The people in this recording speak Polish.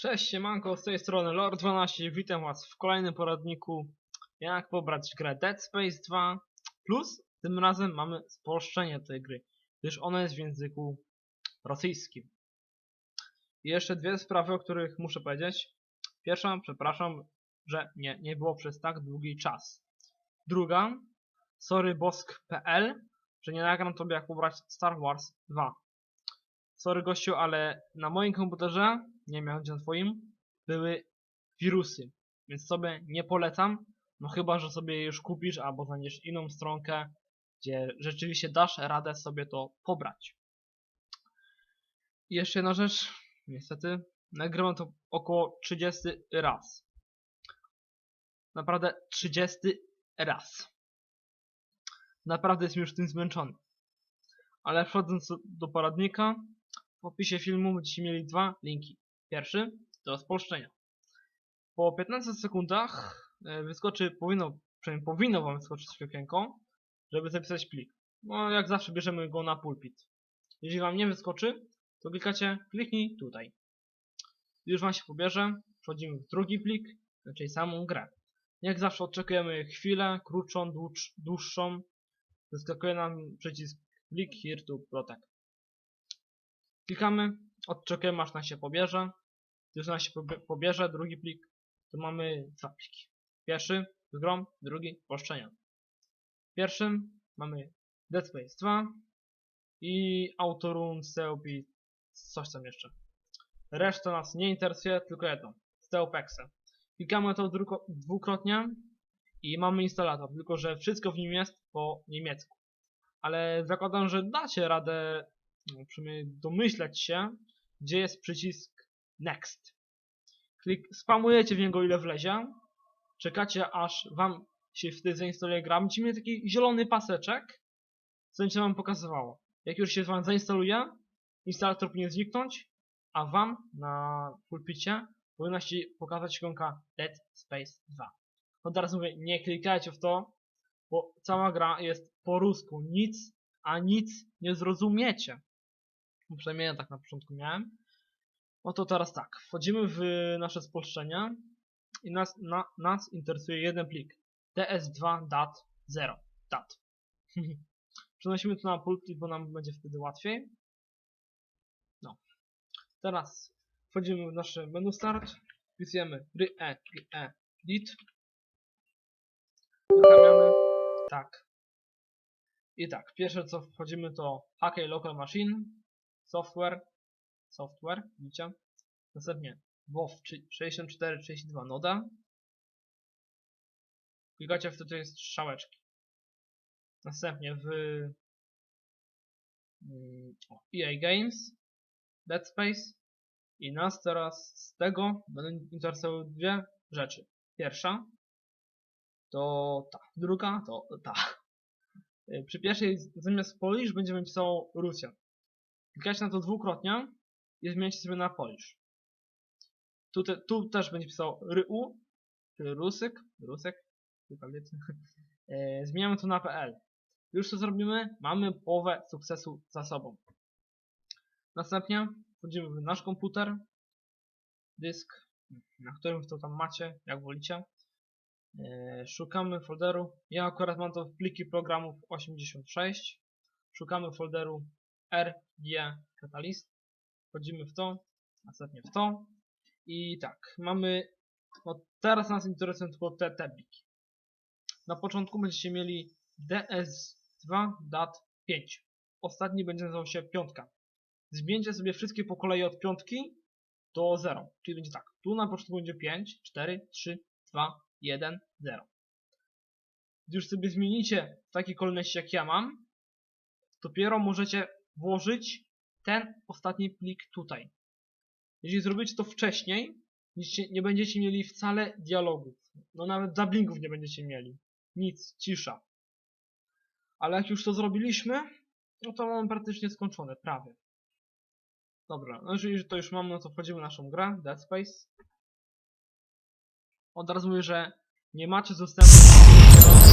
Cześć, siemanko, z tej strony Lord12, witam was w kolejnym poradniku jak pobrać grę Dead Space 2 plus tym razem mamy spolszczenie tej gry, gdyż ona jest w języku rosyjskim. I jeszcze dwie sprawy, o których muszę powiedzieć. Pierwsza, przepraszam, że nie, nie było przez tak długi czas. Druga, sorry bosk.pl, że nie nagram tobie jak pobrać Star Wars 2. Sorry gościu, ale na moim komputerze, nie wiem jak na twoim, były wirusy. Więc sobie nie polecam. No chyba, że sobie już kupisz albo znajdziesz inną stronkę, gdzie rzeczywiście dasz radę sobie to pobrać. I jeszcze jedna rzecz, niestety, nagrywam to około 30 raz. Naprawdę 30 raz. Naprawdę jestem już tym zmęczony. Ale wchodząc do poradnika, w opisie filmu będziecie mieli dwa linki. Pierwszy do spolszczenia. Po 15 sekundach e, wyskoczy, powinno, przynajmniej powinno wam wyskoczyć okienko, żeby zapisać plik. No jak zawsze bierzemy go na pulpit. Jeśli wam nie wyskoczy, to klikacie kliknij tutaj. Już wam się pobierze, przechodzimy w drugi plik, czyli samą grę. Jak zawsze oczekujemy chwilę, krótszą, dłuż, dłuższą. Wyskakuje nam przycisk plik here to protect. Klikamy, odczekujemy aż nam się pobierze. Już nam się pobie- pobierze drugi plik, to mamy dwa pliki. Pierwszy z grą, drugi poszczenia. W pierwszym mamy Dead Space 2 i Autorun, Stealthy, coś tam jeszcze. Reszta nas nie interesuje, tylko jedno. Stealpexe. Klikamy to dwukrotnie i mamy instalator, tylko że wszystko w nim jest po niemiecku. Ale zakładam, że dacie radę no, przynajmniej domyśleć się, gdzie jest przycisk Next. Klik, spamujecie w niego ile wlezie, czekacie aż wam się wtedy zainstaluje gra, będziecie mieli taki zielony paseczek, co będzie wam pokazywało. Jak już się wam zainstaluje, instalator powinien zniknąć, a wam na pulpicie powinna się pokazać ikonka Dead Space 2. Od razu mówię, nie klikajcie w to, bo cała gra jest po rusku, nic, a nic nie zrozumiecie. No Przynajmniej ja tak na początku miałem. No to teraz tak, wchodzimy w nasze spolszczenia i nas, na, nas interesuje jeden plik. ts2.dat0 dat. Przenosimy to na pulpit, bo nam będzie wtedy łatwiej. No. Teraz wchodzimy w nasze menu start, wpisujemy re, re, dit. Uruchamiamy. Tak. I tak, pierwsze co wchodzimy to HK Local Machine, Software, Software, widzicie? Następnie WoW 6432 Noda. Klikacie w to, to jest strzałeczki. Następnie w mm, EA Games, Dead Space i nas teraz z tego będą interesowały dwie rzeczy. Pierwsza to ta, druga to ta. Przy pierwszej zamiast Polish będziemy pisało Rosja. Klikacie na to dwukrotnie i zmieniacie sobie na Polish. Tu, te, tu też będzie pisało RU, czyli Rusyk, Rusek. E, Zmieniamy to na PL. Już to zrobimy, mamy połowę sukcesu za sobą. Następnie wchodzimy w nasz komputer, dysk, na którym to tam macie, jak wolicie. E, Szukamy folderu. Ja akurat mam to w pliki programów 86. Szukamy folderu RG Catalyst. Wchodzimy w to, następnie w to. I tak, mamy. No teraz nas interesują tylko te, te pliki. Na początku będziecie mieli ds2.dat5. Ostatni będzie nazywał się piątka. Zmieńcie sobie wszystkie po kolei od piątki do 0. Czyli będzie tak. Tu na początku będzie 5, 4, 3, 2, 1, 0. Gdy już sobie zmienicie w takiej kolejności jak ja mam, dopiero możecie włożyć ten ostatni plik tutaj. Jeśli zrobicie to wcześniej, nie- będziecie mieli wcale dialogów. No nawet dubbingów nie będziecie mieli. Nic, cisza. Ale jak już to zrobiliśmy, no to mamy praktycznie skończone, prawie. Dobra, no jeżeli to już mamy, no to wchodzimy w naszą grę, Dead Space. Od razu mówię, że nie macie dostępu do